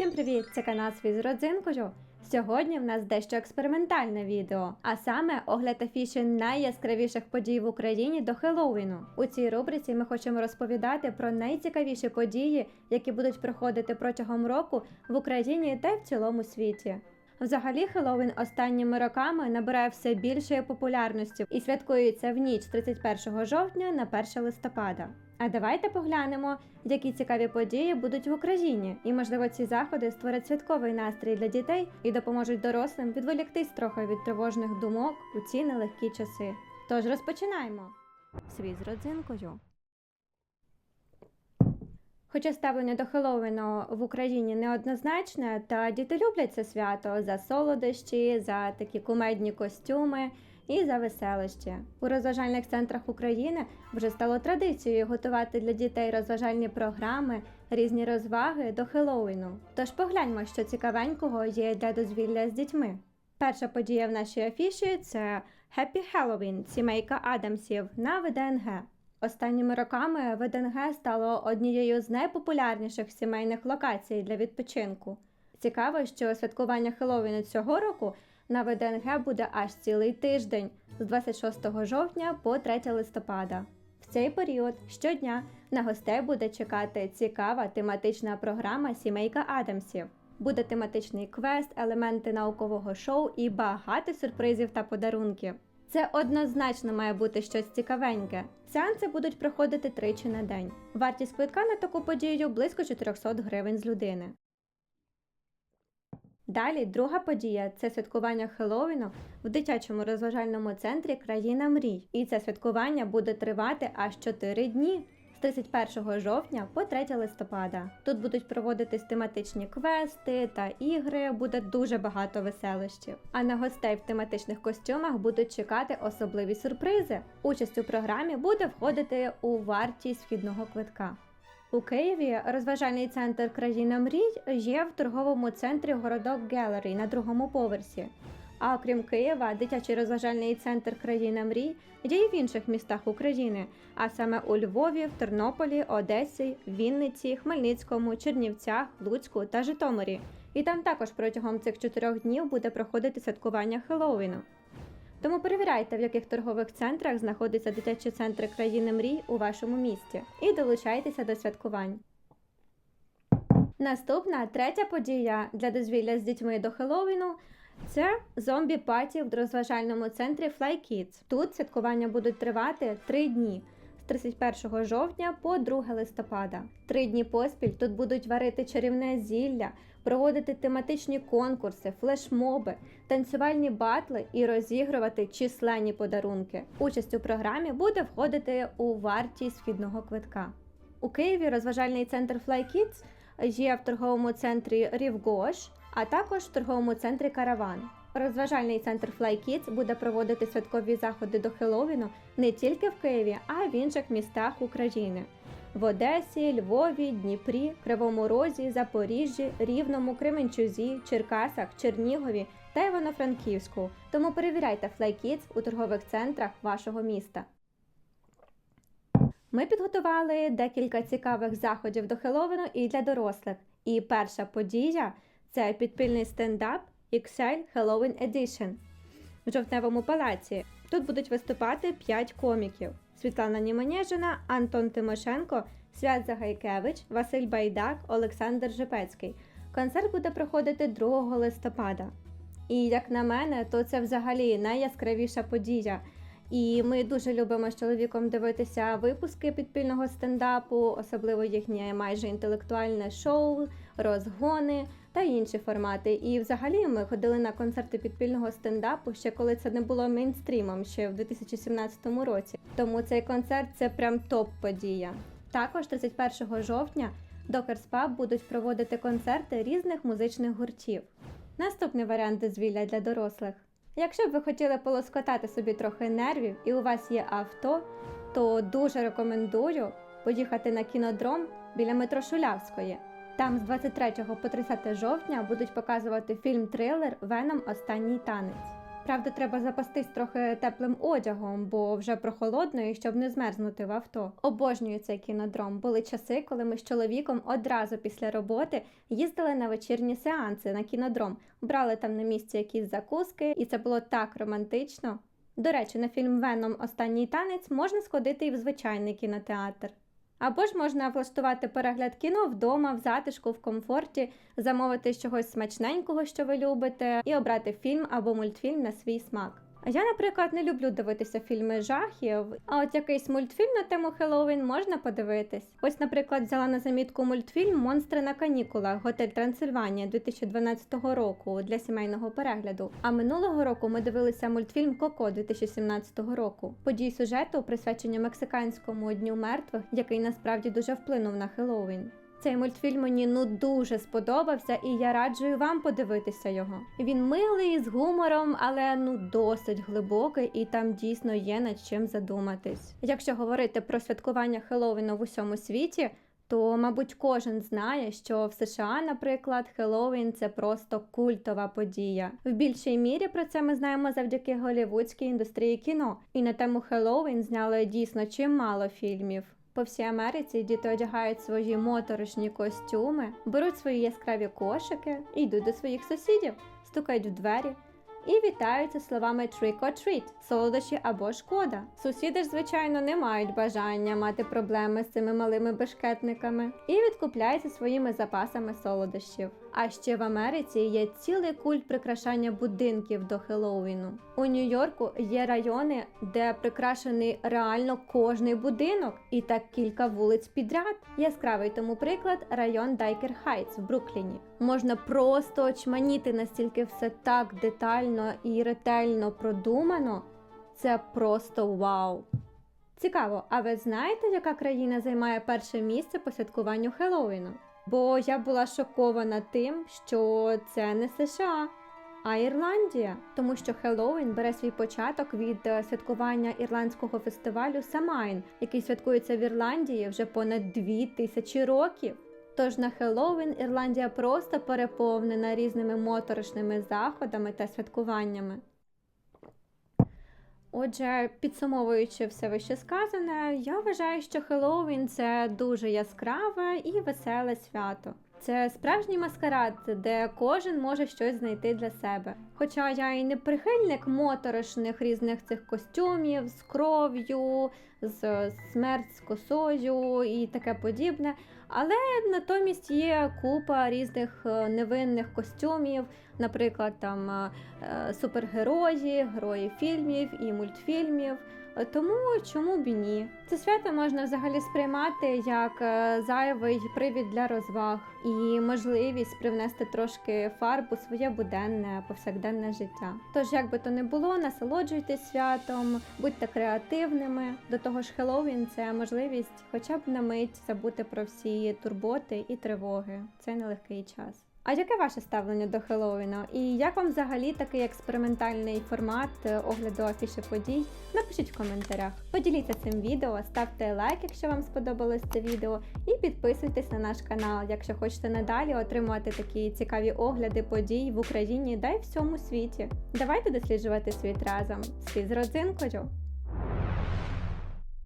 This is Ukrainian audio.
Всім привіт! Це канал Свій з родзинкою. Сьогодні в нас дещо експериментальне відео, а саме огляд афіші найяскравіших подій в Україні до Хеллоуіну. У цій рубриці ми хочемо розповідати про найцікавіші події, які будуть проходити протягом року в Україні та й в цілому світі. Взагалі, Хеллоуін останніми роками набирає все більшої популярності і святкується в ніч з 31 жовтня на 1 листопада. А давайте поглянемо, які цікаві події будуть в Україні, і можливо ці заходи створять святковий настрій для дітей і допоможуть дорослим відволіктись трохи від тривожних думок у ці нелегкі часи. Тож розпочинаємо. Свій з родзинкою. Хоча ставлення до Хеллоуіну в Україні неоднозначне, та діти люблять це свято за солодощі, за такі кумедні костюми і за веселощі. У розважальних центрах України вже стало традицією готувати для дітей розважальні програми, різні розваги до Хеллоуіну. Тож погляньмо, що цікавенького є для дозвілля з дітьми. Перша подія в нашій афіші це Happy Halloween сімейка Адамсів на ВДНГ. Останніми роками ВДНГ стало однією з найпопулярніших сімейних локацій для відпочинку. Цікаво, що святкування Хеллоуіну цього року на ВДНГ буде аж цілий тиждень з 26 жовтня по 3 листопада. В цей період щодня на гостей буде чекати цікава тематична програма Сімейка Адамсів. Буде тематичний квест, елементи наукового шоу і багато сюрпризів та подарунків. Це однозначно має бути щось цікавеньке. Сеанси будуть проходити тричі на день. Вартість квитка на таку подію близько 400 гривень з людини. Далі друга подія це святкування Хеллоуіну в дитячому розважальному центрі Країна мрій. І це святкування буде тривати аж 4 дні. З 31 жовтня по 3 листопада. Тут будуть проводитись тематичні квести та ігри, буде дуже багато веселощів. А на гостей в тематичних костюмах будуть чекати особливі сюрпризи. Участь у програмі буде входити у вартість вхідного квитка. У Києві розважальний центр Країна мрій є в торговому центрі Городок Гелері на другому поверсі. А окрім Києва, дитячий розважальний центр Країна мрій є і в інших містах України, а саме у Львові, в Тернополі, Одесі, Вінниці, Хмельницькому, Чернівцях, Луцьку та Житомирі. І там також протягом цих чотирьох днів буде проходити святкування Хеллоуіну. Тому перевіряйте, в яких торгових центрах знаходяться дитячі центри країни мрій у вашому місті, і долучайтеся до святкувань. Наступна третя подія для дозвілля з дітьми до Хеллоуіну це зомбі паті в розважальному центрі Fly Kids. Тут святкування будуть тривати три дні. з 31 жовтня по 2 листопада. Три дні поспіль тут будуть варити чарівне зілля, проводити тематичні конкурси, флешмоби, танцювальні батли і розігрувати численні подарунки. Участь у програмі буде входити у вартість вхідного квитка. У Києві розважальний центр Fly Kids є в торговому центрі Рівгош, а також в торговому центрі Караван. Розважальний центр Fly Kids буде проводити святкові заходи до Хеллоуіну не тільки в Києві, а й в інших містах України. В Одесі, Львові, Дніпрі, Кривому Розі, Запоріжжі, Рівному, Кременчузі, Черкасах, Чернігові та Івано-Франківську. Тому перевіряйте Fly Kids у торгових центрах вашого міста. Ми підготували декілька цікавих заходів до Хеллоуіну і для дорослих. І перша подія це підпільний стендап XL Halloween Edition в жовтневому палаці. Тут будуть виступати 5 коміків: Світлана Німанєжина, Антон Тимошенко, Свят Загайкевич, Василь Байдак, Олександр Жепецький. Концерт буде проходити 2 листопада. І як на мене, то це взагалі найяскравіша подія. І ми дуже любимо з чоловіком дивитися випуски підпільного стендапу, особливо їхнє майже інтелектуальне шоу, розгони та інші формати. І взагалі ми ходили на концерти підпільного стендапу ще коли це не було мейнстрімом, ще в 2017 році. Тому цей концерт це прям топ-подія. Також 31 жовтня до Керспаб будуть проводити концерти різних музичних гуртів. Наступний варіант дозвілля для дорослих. Якщо б ви хотіли полоскотати собі трохи нервів і у вас є авто, то дуже рекомендую поїхати на кінодром біля метро Шулявської. Там з 23 по 30 жовтня будуть показувати фільм-трилер Веном Останній танець. Правда, треба запастись трохи теплим одягом, бо вже прохолодно і щоб не змерзнути в авто. Обожнюю цей кінодром. Були часи, коли ми з чоловіком одразу після роботи їздили на вечірні сеанси на кінодром, брали там на місці якісь закуски, і це було так романтично. До речі, на фільм Веном Останній танець можна сходити і в звичайний кінотеатр. Або ж можна влаштувати перегляд кіно вдома, в затишку, в комфорті, замовити чогось смачненького, що ви любите, і обрати фільм або мультфільм на свій смак. Я, наприклад, не люблю дивитися фільми жахів, а от якийсь мультфільм на тему Хеллоуін можна подивитись. Ось, наприклад, взяла на замітку мультфільм Монстри на канікулах Готель Трансильванія 2012 року для сімейного перегляду. А минулого року ми дивилися мультфільм Коко 2017 року. Події сюжету присвячені мексиканському дню мертвих, який насправді дуже вплинув на Хеллоуін. Цей мультфільм мені ну дуже сподобався, і я раджую вам подивитися його. Він милий з гумором, але ну досить глибокий, і там дійсно є над чим задуматись. Якщо говорити про святкування Хеллоуіну в усьому світі. То, мабуть, кожен знає, що в США, наприклад, Хеллоуін це просто культова подія. В більшій мірі про це ми знаємо завдяки голівудській індустрії кіно. І на тему Хеллоуін зняли дійсно чимало фільмів. По всій Америці діти одягають свої моторошні костюми, беруть свої яскраві кошики, і йдуть до своїх сусідів, стукають в двері і вітаються словами «trick or treat» – солодощі або шкода. Сусіди ж, звичайно, не мають бажання мати проблеми з цими малими бешкетниками і відкупляються своїми запасами солодощів. А ще в Америці є цілий культ прикрашання будинків до Хеллоуіну. У Нью-Йорку є райони, де прикрашений реально кожний будинок, і так кілька вулиць підряд. Яскравий тому приклад район Дайкер Хайтс в Брукліні. Можна просто очманіти настільки все так детально і ретельно продумано. Це просто вау! Цікаво, а ви знаєте, яка країна займає перше місце по святкуванню Хеллоуіну? Бо я була шокована тим, що це не США, а Ірландія, тому що Хеллоуін бере свій початок від е, святкування ірландського фестивалю Самайн, який святкується в Ірландії вже понад дві тисячі років. Тож на Хеллоуін Ірландія просто переповнена різними моторошними заходами та святкуваннями. Отже, підсумовуючи все вище сказане, я вважаю, що Хеллоуін це дуже яскраве і веселе свято. Це справжній маскарад, де кожен може щось знайти для себе. Хоча я і не прихильник моторошних різних цих костюмів з кров'ю, з смерть з косою і таке подібне. Але натомість є купа різних е, невинних костюмів, наприклад, там е, е, супергерої, герої фільмів і мультфільмів. Е, Тому чому б і ні? Це свято можна взагалі сприймати як зайвий привід для розваг і можливість привнести трошки фарб у своє буденне повсякденне життя. Тож, як би то не було, насолоджуйтесь святом, будьте креативними. До того ж, Хеллоуін – це можливість хоча б на мить забути про всі турботи і тривоги. Це нелегкий час. А яке ваше ставлення до Хеллоуіна? І як вам взагалі такий експериментальний формат е, огляду афіші подій? Напишіть в коментарях. Поділіться цим відео, ставте лайк, якщо вам сподобалось це відео, і підписуйтесь на наш канал, якщо хочете надалі отримувати такі цікаві огляди подій в Україні та й всьому світі. Давайте досліджувати світ разом. Світ з родзинкою!